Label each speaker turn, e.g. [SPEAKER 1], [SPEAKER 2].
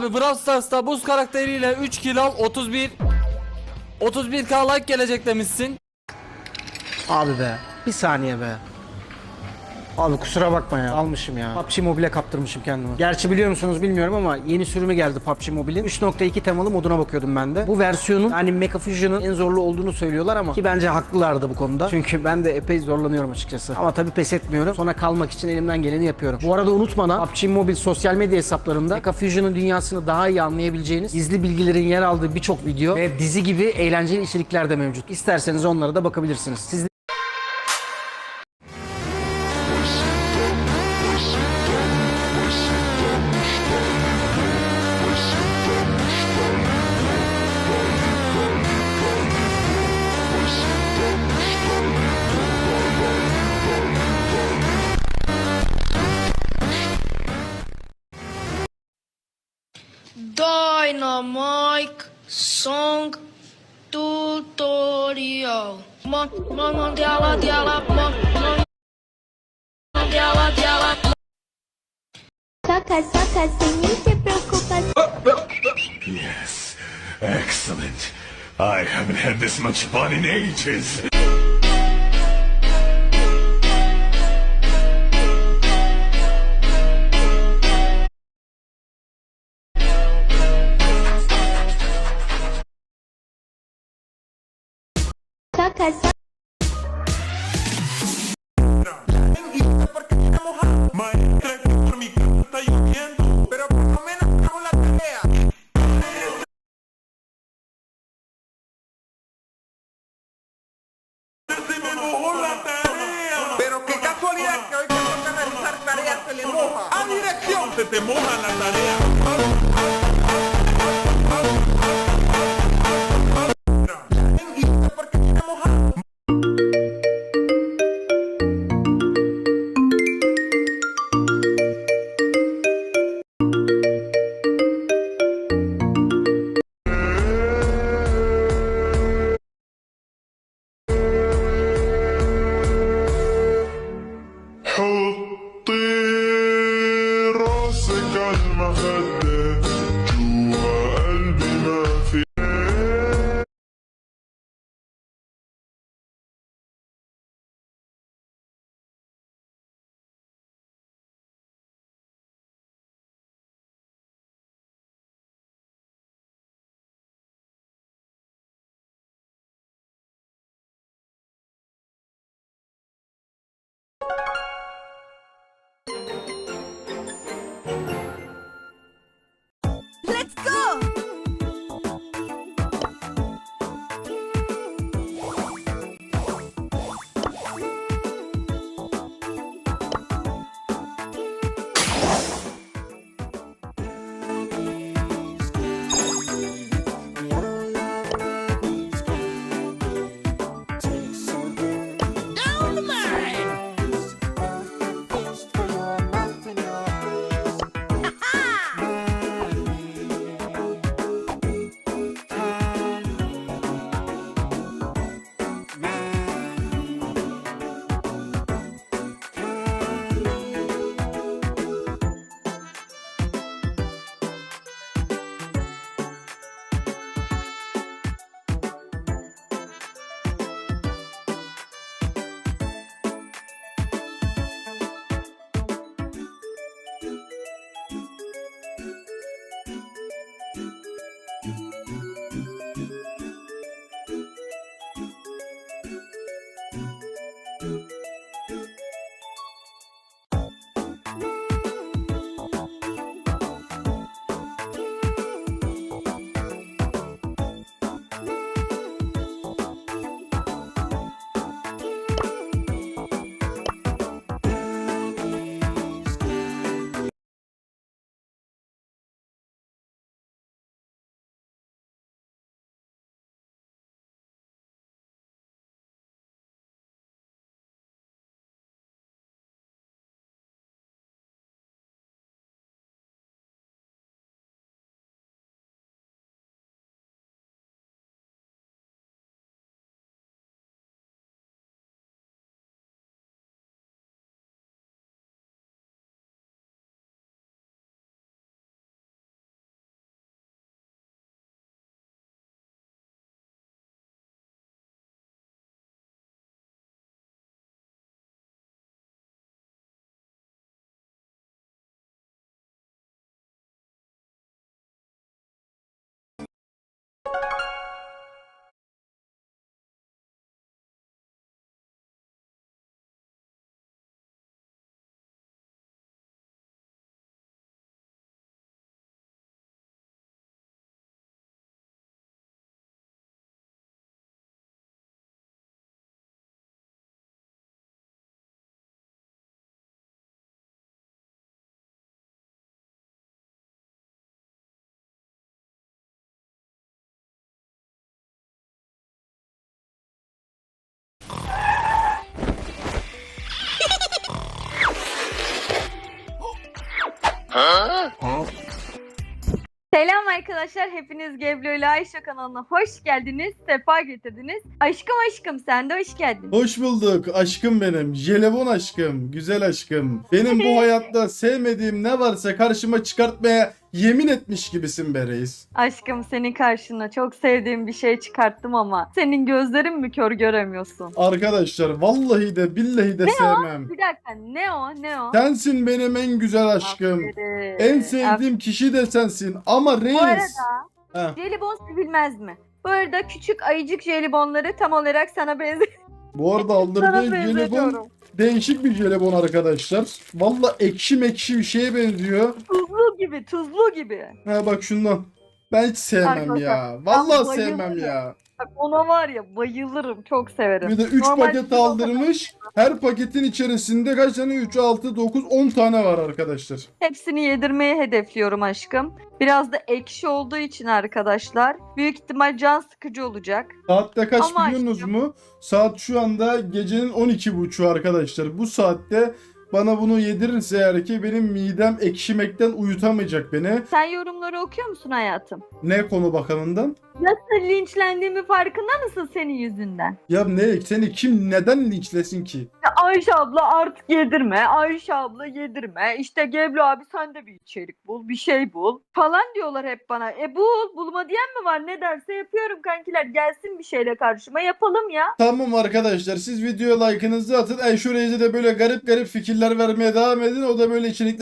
[SPEAKER 1] Abi Brawl Stars'ta buz karakteriyle 3 kilo 31 31k like gelecek demişsin.
[SPEAKER 2] Abi be. Bir saniye be. Abi kusura bakma ya. Almışım ya. PUBG Mobile'e kaptırmışım kendimi. Gerçi biliyor musunuz bilmiyorum ama yeni sürümü geldi PUBG Mobile'in. 3.2 temalı moduna bakıyordum ben de. Bu versiyonun yani Mecha Fusion'ın en zorlu olduğunu söylüyorlar ama ki bence haklılardı bu konuda. Çünkü ben de epey zorlanıyorum açıkçası. Ama tabii pes etmiyorum. Sonra kalmak için elimden geleni yapıyorum. Bu arada unutmadan PUBG Mobile sosyal medya hesaplarında Mecha Fusion'ın dünyasını daha iyi anlayabileceğiniz gizli bilgilerin yer aldığı birçok video ve dizi gibi eğlenceli içerikler de mevcut. İsterseniz onlara da bakabilirsiniz. Siz
[SPEAKER 3] Dynamite Song Tutorial. Mão, mão, mão dela, dela, mão, mão, mão dela, dela.
[SPEAKER 4] Soca, soca, sem nem se preocupar.
[SPEAKER 5] Yes, excellent. I haven't had this much fun in ages.
[SPEAKER 6] te, te mojan la tarea.
[SPEAKER 7] girls in my head. Música
[SPEAKER 8] Selam arkadaşlar. Hepiniz Geblo ile Ayşe kanalına hoş geldiniz. Sefa getirdiniz. Aşkım aşkım sen de hoş geldin.
[SPEAKER 9] Hoş bulduk aşkım benim. Jelebon aşkım. Güzel aşkım. Benim bu hayatta sevmediğim ne varsa karşıma çıkartmaya yemin etmiş gibisin be reis.
[SPEAKER 8] Aşkım senin karşına çok sevdiğim bir şey çıkarttım ama senin gözlerin mi kör göremiyorsun?
[SPEAKER 9] Arkadaşlar vallahi de billahi de sevmem.
[SPEAKER 8] Bir dakika ne o ne o?
[SPEAKER 9] Sensin benim en güzel aşkım.
[SPEAKER 8] Aferin.
[SPEAKER 9] En sevdiğim kişi de sensin. Ama reis.
[SPEAKER 8] Bu arada
[SPEAKER 9] Heh,
[SPEAKER 8] jelibon bilmez mi? Bu arada küçük ayıcık jelibonları tam olarak sana benziyor.
[SPEAKER 9] bu arada
[SPEAKER 8] Sana
[SPEAKER 9] aldırdığın jelebon
[SPEAKER 8] benzetiyorum.
[SPEAKER 9] Değişik bir jelebon arkadaşlar. Valla ekşi mekşi bir şeye benziyor.
[SPEAKER 8] Tuzlu gibi tuzlu gibi.
[SPEAKER 9] Ha bak şundan. Ben hiç sevmem
[SPEAKER 8] Arkadaşlar,
[SPEAKER 9] ya. Vallahi
[SPEAKER 8] ben
[SPEAKER 9] sevmem
[SPEAKER 8] bayılırım.
[SPEAKER 9] ya.
[SPEAKER 8] Bak ona var ya bayılırım çok severim.
[SPEAKER 9] Bir de 3
[SPEAKER 8] Normal
[SPEAKER 9] paket
[SPEAKER 8] jelibon
[SPEAKER 9] aldırmış. Her paketin içerisinde kaç tane? 3, 6, 9, 10 tane var arkadaşlar.
[SPEAKER 8] Hepsini yedirmeyi hedefliyorum aşkım. Biraz da ekşi olduğu için arkadaşlar. Büyük ihtimal can sıkıcı olacak.
[SPEAKER 9] Saatte kaç
[SPEAKER 8] Ama
[SPEAKER 9] biliyorsunuz
[SPEAKER 8] aşkım.
[SPEAKER 9] mu? Saat şu anda gecenin 12.30'u arkadaşlar. Bu saatte bana bunu yedirirse eğer ki benim midem ekşimekten uyutamayacak beni.
[SPEAKER 8] Sen yorumları okuyor musun hayatım?
[SPEAKER 9] Ne konu bakımından?
[SPEAKER 8] Nasıl linçlendiğimi farkında mısın senin yüzünden?
[SPEAKER 9] Ya ne? Seni kim neden linçlesin ki?
[SPEAKER 8] Ya Ayşe abla artık yedirme. Ayşe abla yedirme. İşte Geblo abi sen de bir içerik bul. Bir şey bul. Falan diyorlar hep bana. E bul. Bulma diyen mi var? Ne derse yapıyorum kankiler. Gelsin bir şeyle karşıma yapalım ya.
[SPEAKER 9] Tamam arkadaşlar siz videoya like'ınızı atın. Ayşe Reis'e de böyle garip garip fikirler vermeye devam edin. O da böyle içerikler